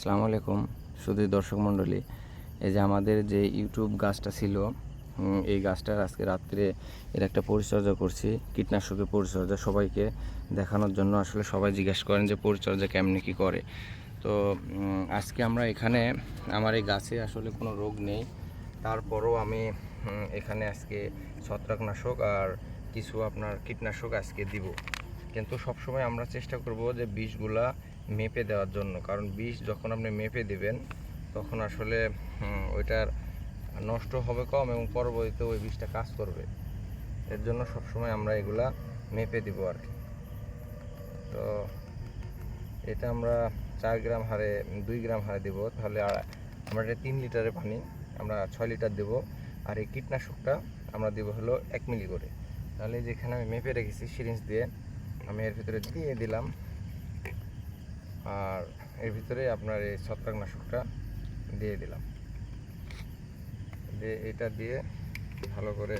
আসসালামু আলাইকুম শুধু দর্শক মণ্ডলী। এই যে আমাদের যে ইউটিউব গাছটা ছিল এই গাছটার আজকে রাত্রে এর একটা পরিচর্যা করছি, কীটনাশকের পরিচর্যা সবাইকে দেখানোর জন্য। আসলে সবাই জিজ্ঞাসা করেন যে পরিচর্যা কেমনি কী করে। তো আজকে আমরা এখানে, আমার এই গাছে আসলে কোনো রোগ নেই। তারপরও আমি এখানে আজকে ছত্রাকনাশক আর কিছু আপনার কীটনাশক আজকে দিব। কিন্তু সবসময় আমরা চেষ্টা করব যে বিষগুলা মেপে দেওয়ার জন্য। কারণ বিষ যখন আপনি মেপে দিবেন, তখন আসলে ওইটার নষ্ট হবে কম এবং পরবর্তীতে ওই বিষটা কাজ করবে। এর জন্য সবসময় আমরা এগুলা মেপে দিব আর কি। তো এটা আমরা চার গ্রাম হারে, দুই গ্রাম হারে দেব। তাহলে আমরা এটা তিন লিটারের পানি, আমরা ছয় লিটার দেব। আর এই কীটনাশকটা আমরা দেব হলো এক মিলি করে। তাহলে যেখানে আমি মেপে রেখেছি সিরিঞ্জ দিয়ে, আমি এর ভিতরে দিয়ে দিলাম। আর এর ভিতরে আপনার এই ছত্রাকনাশকটা দিয়ে দিলাম। দিয়ে এটা দিয়ে ভালো করে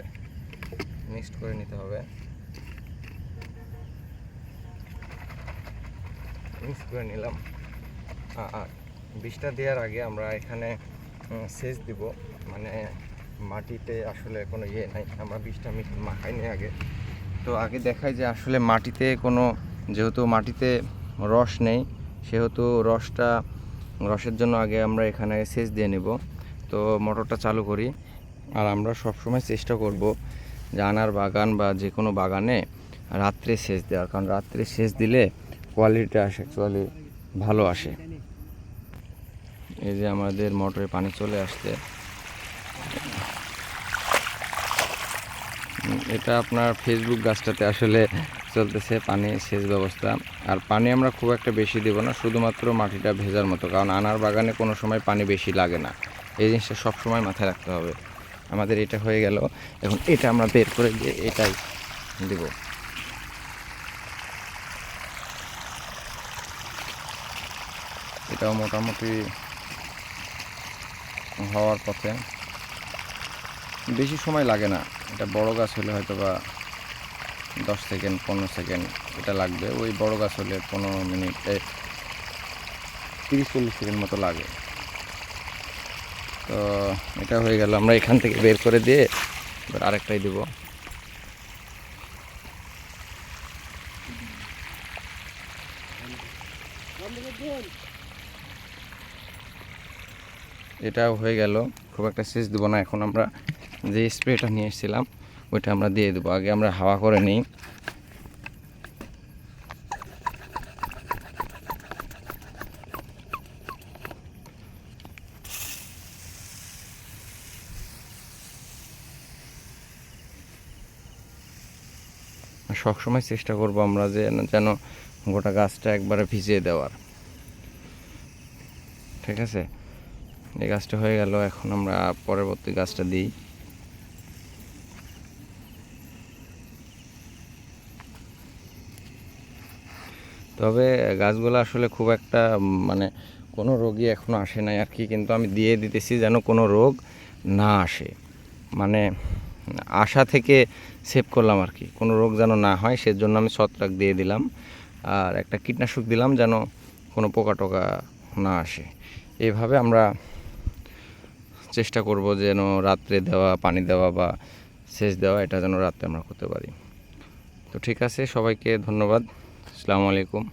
মিক্সড করে নিতে হবে। মিক্স করে নিলাম। আর বিষটা দেওয়ার আগে আমরা এখানে সেচ দিব। মানে মাটিতে আসলে কোনো ইয়ে নাই। আমরা বিষটা মিশ- মাখাইনি আগে। তো আগে দেখাই যে আসলে মাটিতে কোনো, যেহেতু মাটিতে রস নেই সেহেতু রসটা, রসের জন্য আগে আমরা এখানে সেচ দিয়ে নেব। তো মোটরটা চালু করি। আর আমরা সবসময় চেষ্টা করব যে আনার বাগান বা যে কোনো বাগানে রাত্রে সেচ দেওয়ার। কারণ রাত্রে সেচ দিলে কোয়ালিটিটা আসে অ্যাকচুয়ালি ভালো আসে। এই যে আমাদের মোটরে পানি চলে আসছে। এটা আপনার ফেসবুক গাছটাতে আসলে চলতেছে, পানি সেচ ব্যবস্থা। আর পানি আমরা খুব একটা বেশি দেব না, শুধুমাত্র মাটিটা ভেজার মতো, কারণ আনার বাগানে কোনো সময় পানি বেশি লাগে না। এই জিনিসটা সব সময় মাথায় রাখতে হবে। আমাদের এটা হয়ে গেল। এখন এটা আমরা বের করে দিয়ে এটাই দেব। এটাও মোটামুটি হওয়ার পথে। বেশি সময় লাগে না। এটা বড় গাছ হলে হয়তো বা দশ সেকেন্ড, পনেরো সেকেন্ড এটা লাগবে। ওই বড় গাছ হলে পনেরো মিনিট তিরিশ চল্লিশ সেকেন্ড মতো লাগে। তো এটা হয়ে গেল, আমরা এখান থেকে বের করে দিয়ে এবার আরেকটাই দেবো। এটাও হয়ে গেল, খুব একটা সেচ দেবো না। এখন আমরা যে স্প্রেটা নিয়ে এসেছিলাম ওইটা আমরা দিয়ে দেবো। আগে আমরা হাওয়া করে নিই। সবসময় চেষ্টা করব আমরা যে যেন গোটা গাছটা একবারে ভিজিয়ে দেওয়ার। ঠিক আছে? এই গাছটা হয়ে গেল, এখন আমরা পরবর্তী গাছটা দিই। তবে গাছগুলো আসলে খুব একটা মানে কোনো রোগী এখনও আসে নাই আর কি, কিন্তু আমি দিয়ে দিতেছি যেন কোনো রোগ না আসে। মানে আশা থেকে সেভ করলাম আর কি, কোনো রোগ যেন না হয়, সেজন্য আমি ছত্রাক দিয়ে দিলাম। আর একটা কীটনাশক দিলাম যেন কোনো পোকা টোকা না আসে। এইভাবে আমরা চেষ্টা করব যেন রাত্রে দেওয়া, পানি দেওয়া বা সেচ দেওয়া, এটা যেন রাত্রে আমরা করতে পারি। তো ঠিক আছে, সবাইকে ধন্যবাদ। আসসালামু আলাইকুম।